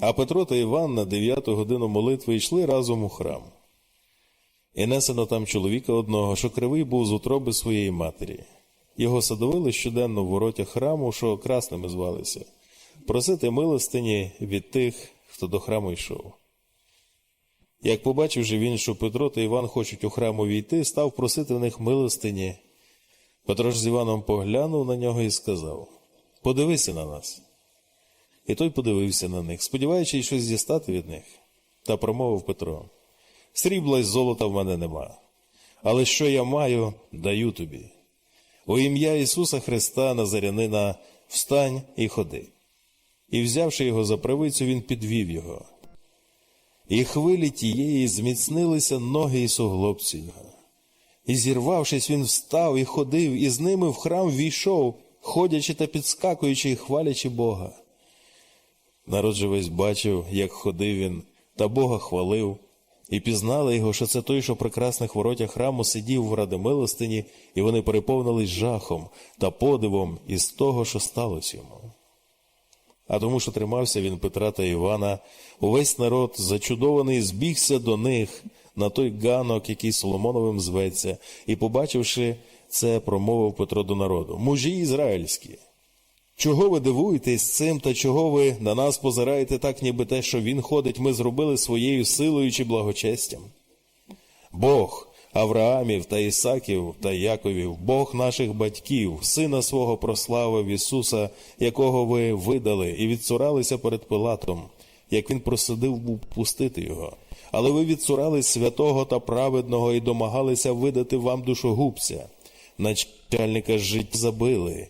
А Петро та Іван на дев'яту годину молитви йшли разом у храм. І несено там чоловіка одного, що кривий був з утроби своєї матері. Його садовили щоденно в воротях храму, що красними звалися, просити милостині від тих, хто до храму йшов. Як побачив же він, що Петро та Іван хочуть у храм увійти, став просити в них милостині. Петро ж з Іваном поглянув на нього і сказав: Подивися на нас. І той подивився на них, сподіваючись щось дістати від них. Та промовив Петро: Срібла й золота в мене нема, але що я маю, даю тобі. У ім'я Ісуса Христа Назарянина встань і ходи. І, взявши його за правицю, він підвів його. І хвилі тієї зміцнилися ноги і суглобці його. І зірвавшись, він встав і ходив, і з ними в храм війшов, ходячи та підскакуючи і хвалячи Бога. Народ же весь бачив, як ходив він, та Бога хвалив, і пізнали його, що це той, що при красних воротях храму сидів в ради милостині, і вони переповнились жахом та подивом із того, що сталося йому. А тому, що тримався він Петра та Івана, увесь народ, зачудований, збігся до них на той ганок, який Соломоновим зветься, і, побачивши це, промовив Петро до народу: Мужі ізраїльські, чого ви дивуєтесь цим, та чого ви на нас позираєте так, ніби те, що він ходить, ми зробили своєю силою чи благочестям? Бог Авраамів та Ісаків та Яковів, Бог наших батьків, сина свого прославив Ісуса, якого ви видали, і відцуралися перед Пилатом, як він просидив був пустити його. Але ви відцурались святого та праведного і домагалися видати вам душогубця. Начальника життя забили.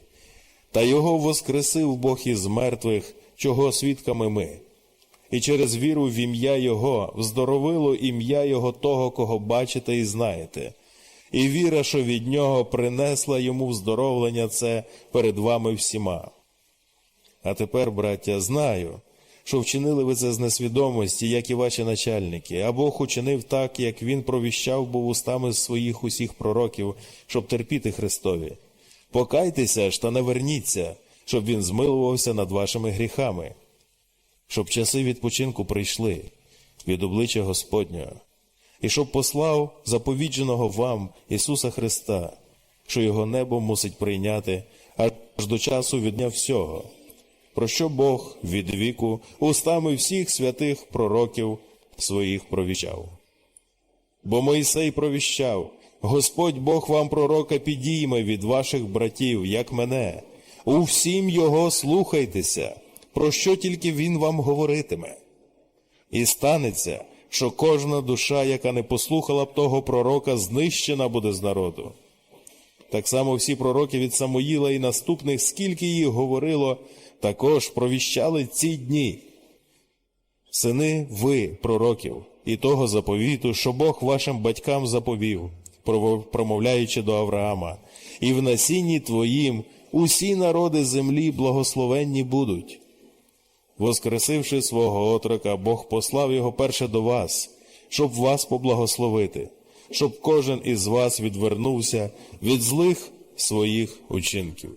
Та його воскресив Бог із мертвих, чого свідками ми. І через віру в ім'я Його вздоровило ім'я Його того, кого бачите і знаєте. І віра, що від нього принесла йому вздоровлення це перед вами всіма. А тепер, браття, знаю, що вчинили ви це з несвідомості, як і ваші начальники, а Бог учинив так, як він провіщав був устами своїх усіх пророків, щоб терпіти Христові. Покайтеся ж та не верніться, щоб він змилувався над вашими гріхами, щоб часи відпочинку прийшли від обличчя Господнього, і щоб послав заповідженого вам Ісуса Христа, що його небо мусить прийняти аж до часу від всього, про що Бог від віку устами всіх святих пророків своїх провіщав. Бо Мойсей провіщав, Господь Бог вам пророка підійме від ваших братів, як мене. У всім його слухайтеся, про що тільки він вам говоритиме. І станеться, що кожна душа, яка не послухала б того пророка, знищена буде з народу. Так само всі пророки від Самуїла і наступних, скільки їх говорило, також провіщали ці дні. Сини ви, пророків, і того заповіту, що Бог вашим батькам заповів, промовляючи до Авраама, і в насінні твоїм усі народи землі благословенні будуть. Воскресивши свого отрока, Бог послав його перше до вас, щоб вас поблагословити, щоб кожен із вас відвернувся від злих своїх учинків.